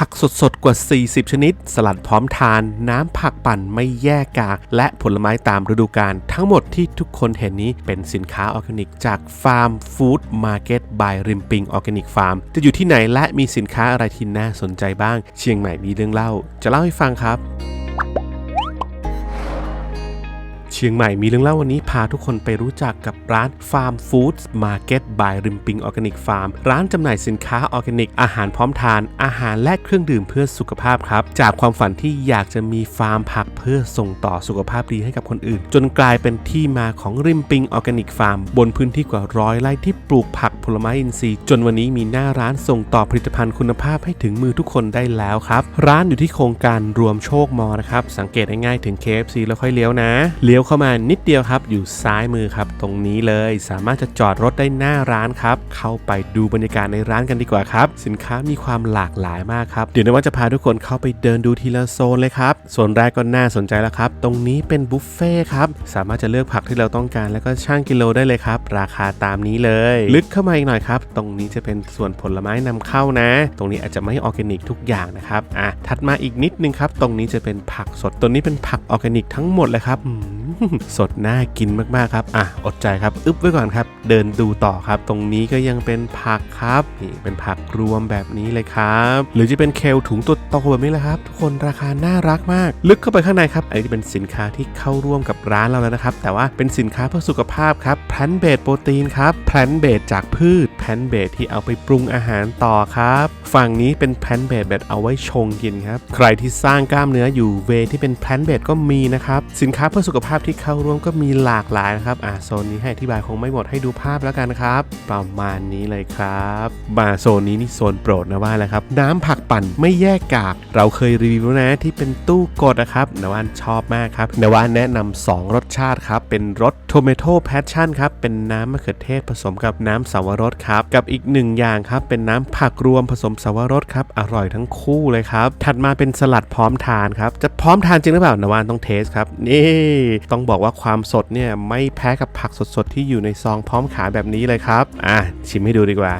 ผักสดๆ กว่า 40 ชนิด สลัดพร้อมทาน น้ำผักปั่นไม่แยกกาก และผลไม้ตามฤดูกาลทั้งหมดที่ทุกคนเห็นนี้เป็นสินค้าออร์แกนิก จากฟาร์มฟู้ดมาร์เก็ตบายริมปิงออร์แกนิกฟาร์มจะอยู่ที่ไหนและมีสินค้าอะไรที่น่าสนใจบ้าง เชียงใหม่มีเรื่องเล่า จะเล่าให้ฟังครับ เชียงใหม่มีเรื่องเล่าวันนี้พาทุกคนไปรู้จักกับร้านฟาร์มฟู้ดมาร์เก็ตบายริมปิงออร์แกนิกฟาร์มร้านจำหน่ายสินค้าออร์แกนิก อาหารพร้อมทาน อาหารและเครื่องดื่มเพื่อสุขภาพครับ จากความฝันที่อยากจะมีฟาร์มผักเพื่อส่งต่อสุขภาพดีให้กับคนอื่น จนกลายเป็นที่มาของริมปิงออร์แกนิกฟาร์มบนพื้นที่กว่าร้อยไร่ที่ปลูกผักผลไม้อินทรีย์จนวันนี้มีหน้าร้านส่งต่อผลิตภัณฑ์คุณภาพให้ถึงมือทุกคนได้แล้วครับ ร้านอยู่ที่โครงการรวมโชคมอนะครับสังเกตง่ายๆถึง KFC แล้วค่อยเลี้ยวนะเลี้ยวเข้ามานิดเดียวครับ อยู่ซ้ายมือครับ ตรงนี้เลยสามารถจะจอดรถได้หน้าร้านครับ เข้าไปดูบรรยากาศในร้านกันดีกว่าครับ สินค้ามีความหลากหลายมากครับ เดี๋ยวนว่าจะพาทุกคนเข้าไปเดินดูทีละโซนเลยครับโซนแรกก็น่าสนใจแล้วครับ ตรงนี้เป็นบุฟเฟ่ครับสามารถจะเลือกผักที่เราต้องการแล้วก็ช่างกิโลได้เลยครับ ราคาตามนี้เลย ลึกเข้ามาอีกหน่อยครับ ตรงนี้จะเป็นส่วนผลไม้นำเข้านะ ตรงนี้อาจจะไม่ออร์แกนิกทุกอย่างนะครับอะถัดมาอีกนิดนึงครับ ตรงนี้จะเป็นผักสดตัวนี้เป็นผักออร์แกนิกทั้งหมดเลยครับ สดน่ากินมากๆครับ อะ อดใจครับ อึ๊บไว้ก่อนครับ เดินดูต่อครับ ตรงนี้ก็ยังเป็นผักครับ นี่เป็นผักรวมแบบนี้เลยครับ หรือจะเป็นเคลถุงตัวโตแบบนี้แหละครับ ทุกคนราคาน่ารักมาก ลึกเข้าไปข้างในครับ อันนี้จะเป็นสินค้าที่เข้าร่วมกับร้านเราแล้วนะครับ แต่ว่าเป็นสินค้าเพื่อสุขภาพครับแพลนเบดโปรตีนครับแพลนเบดจากพืช พนเบดที่เอาไปปรุงอาหารต่อครับ ฝั่งนี้เป็นแพนเบดแบบเอาไว้ชงกินครับ ใครที่สร้างกล้ามเนื้ออยู่เวที่เป็นแพนเบดก็มีนะครับ สินค้าเพื่อสุขภาพที่เข้าร่วมก็มีหลากหลายนะครับอ่าโซนนี้ให้อธิบายคงไม่หมดให้ดูภาพแล้วกันครับ ประมาณนี้เลยครับมาโซนนี้นี่โซนโปรดนะว่าแล้วครับ น้ำผักปั่นไม่แยกกาก เราเคยรีวิวนะที่เป็นตู้กดนะครับนวานชอบมากครับนวานแนะนำสองรสชาติครับเป็นรสโทเมโต p พชชั่นครับเป็นน้ำมะเขือเทศผสมกับน้ำสาวรสครับกับอีกหนึ่งอย่างครับ เป็นน้ำผักรวมผสมสวรสครับ อร่อยทั้งคู่เลยครับ ถัดมาเป็นสลัดพร้อมทานครับ จะพร้อมทานจริงหรือเปล่านวานต้องเทสครับ นี่ ต้องบอกว่าความสดเนี่ยไม่แพ้กับผักสดๆที่อยู่ในซองพร้อมขายแบบนี้เลยครับ อะชิมให้ดูดีกว่า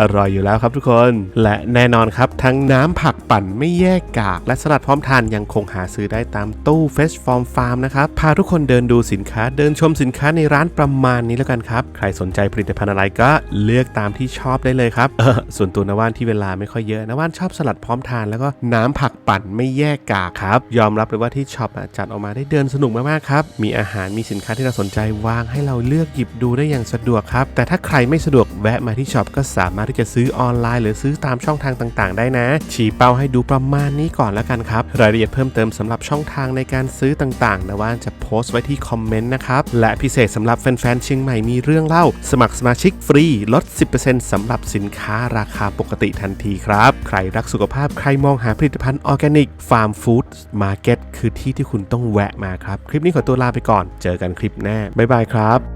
อร่อยอยู่แล้วครับทุกคน และแน่นอนครับ ทั้งน้ำผักปั่นไม่แยกกาก และสลัดพร้อมทานยังคงหาซื้อได้ตามตู้ Fresh Farm Farm นะครับ พาทุกคนเดินดูสินค้า เดินชมสินค้าในร้านประมาณนี้แล้วกันครับ ใครสนใจผลิตภัณฑ์อะไรก็เลือกตามที่ชอบได้เลยครับเออส่วนตัวนว่านที่เวลาไม่ค่อยเยอะนว่านชอบสลัดพร้อมทานแล้วก็น้ำผักปั่นไม่แยกกากครับ ยอมรับเลยว่าที่ช็อปอะจัดออกมาได้เดินสนุกมากๆครับ มีอาหารมีสินค้าที่เราสนใจวางให้เราเลือกหยิบดูได้อย่างสะดวกครับ แต่ถ้าใครไม่สะดวกแวะมาที่ช็อปก็สามารถที่จะซื้อออนไลน์ หรือซื้อตามช่องทางต่างๆ ได้นะ ชี้เป้าให้ดูประมาณนี้ก่อนแล้วกันครับ รายละเอียดเพิ่มเติมสำหรับช่องทางในการซื้อต่างๆนะว่านจะโพสต์ไว้ที่คอมเมนต์นะครับ และพิเศษสำหรับแฟนๆเชียงใหม่มีเรื่องเล่า สมัครสมาชิกฟรีลด 10%สำหรับสินค้าราคาปกติทันทีครับ ใครรักสุขภาพใครมองหาผลิตภัณฑ์ออร์แกนิกฟาร์มฟู้ดมาร์เก็ตคือที่ที่คุณต้องแวะมาครับ คลิปนี้ขอตัวลาไปก่อน เจอกันคลิปหน้าบ๊ายบายครับ